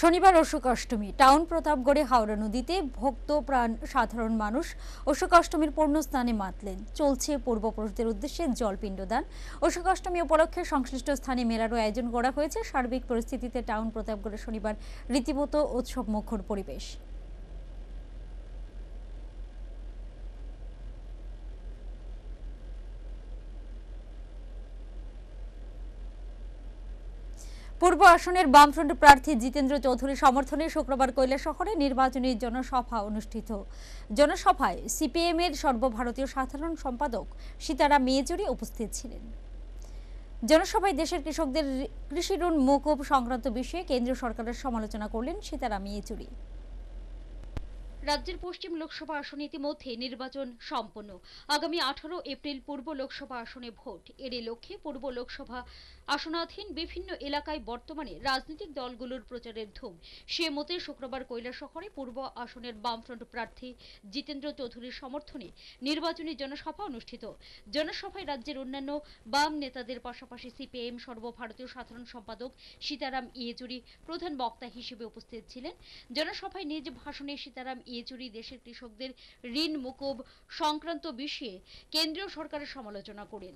শনিবার অশোক অষ্টমী টাউন প্রতাপগড়ে হাওড়া নদীতে ভক্ত প্রাণ সাধারণ মানুষ অশোক অষ্টমীর পূর্ণ স্থানে মাতলেন। চলছে পূর্বপুরুষদের উদ্দেশ্যে জলপিণ্ডদান। অশোক অষ্টমী উপলক্ষে সংশ্লিষ্ট স্থানে মেলারও আয়োজন করা হয়েছে। সার্বিক পরিস্থিতিতে টাউন প্রতাপগড়ে শনিবার রীতিমতো উৎসব মুখর পরিবেশ। পূর্ব আসনের বামফ্রন্ট প্রার্থী জিতেন্দ্র চৌধুরী সমর্থনে শুক্রবার শহরে নির্বাচনী জনসভা অনুষ্ঠিত। জনসভায় সিপিএম এর সর্বভারতীয় সাধারণ সম্পাদক সীতারাম মেয়েচুরি উপস্থিত ছিলেন। জনসভায় দেশের কৃষকদের কৃষি ঋণ মৌকুব সংক্রান্ত বিষয়ে কেন্দ্রীয় সরকারের সমালোচনা করলেন সীতারাম ইয়েচুরি। রাজ্যের পশ্চিম লোকসভা আসনে ইতিমধ্যে নির্বাচন সম্পন্ন। আগামী আঠারো এপ্রিল পূর্ব লোকসভা আসনে ভোট। এর লক্ষ্যে পূর্ব লোকসভা আসনাধীন বিভিন্ন এলাকায় বর্তমানে রাজনৈতিক দলগুলোর প্রচারের ধুম। সে মতে শুক্রবার শহরে পূর্ব আসনের বামফ্রন্ট প্রার্থী জিতেন্দ্র চৌধুরীর সমর্থনে নির্বাচনী জনসভা অনুষ্ঠিত। জনসভায় রাজ্যের অন্যান্য বাম নেতাদের পাশাপাশি সিপিএম সর্বভারতীয় সাধারণ সম্পাদক সীতারাম ইয়েচুরি প্রধান বক্তা হিসেবে উপস্থিত ছিলেন। জনসভায় নিজ ভাষণে সীতারাম ইয়েচুরি দেশের কৃষকদের ঋণ মুকুব সংক্রান্ত বিষয়ে কেন্দ্রীয় সরকারের সমালোচনা করেন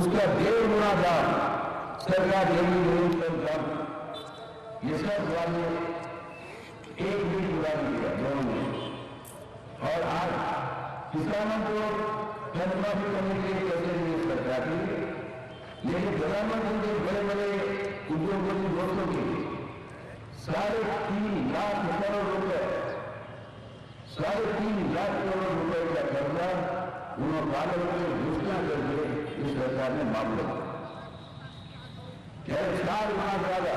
उसका डेढ़ गुना दाम सरकार यही नहीं पर दाम ये सब वाले एक भी पूरा नहीं किया दोनों ने और आज किसानों को कर्जमाफी करने के लिए कैसे नहीं सरकार की लेकिन प्रधानमंत्री के बड़े बड़े उद्योगपति दोस्तों की साढ़े तीन लाख करोड़ रुपए साढ़े तीन लाख करोड़ रुपए का कर्जा उन्होंने बारह रुपए घोषणा करके इस सरकार ने मांग लिया कह चार गुना ज़्यादा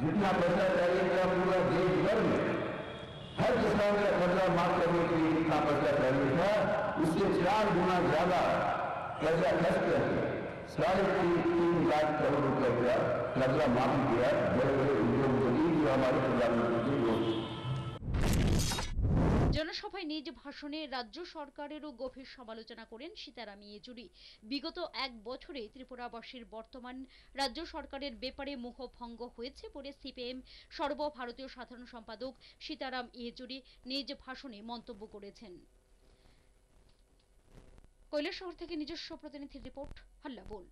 जितना पैसा चाहिए था पूरा देश भर में, हर किसान का कर्जा माफ़ करने के लिए जितना पैसा चाहिए था, उससे चार गुना ज़्यादा कर्जा खर्च करके साढ़े तीन तीन लाख करोड़ रुपए का कर्जा माफ़ी किया बड़े बड़े उद्योगपति जो हमारे प्रधानमंत्री लोग জনসভায় নিজ ভাষণে রাজ্য সরকারেরও গভীর সমালোচনা করেন সীতারাম ইয়েচুরি। বিগত এক বছরে ত্রিপুরাবাসীর বর্তমান রাজ্য সরকারের ব্যাপারে মুখভঙ্গ হয়েছে বলে সিপিএম সর্বভারতীয় সাধারণ সম্পাদক সীতারাম ইয়েচুরি নিজ ভাষণে মন্তব্য করেছেন। কৈলাসহর থেকে নিজস্ব প্রতিনিধির রিপোর্ট, হাল্লা বল।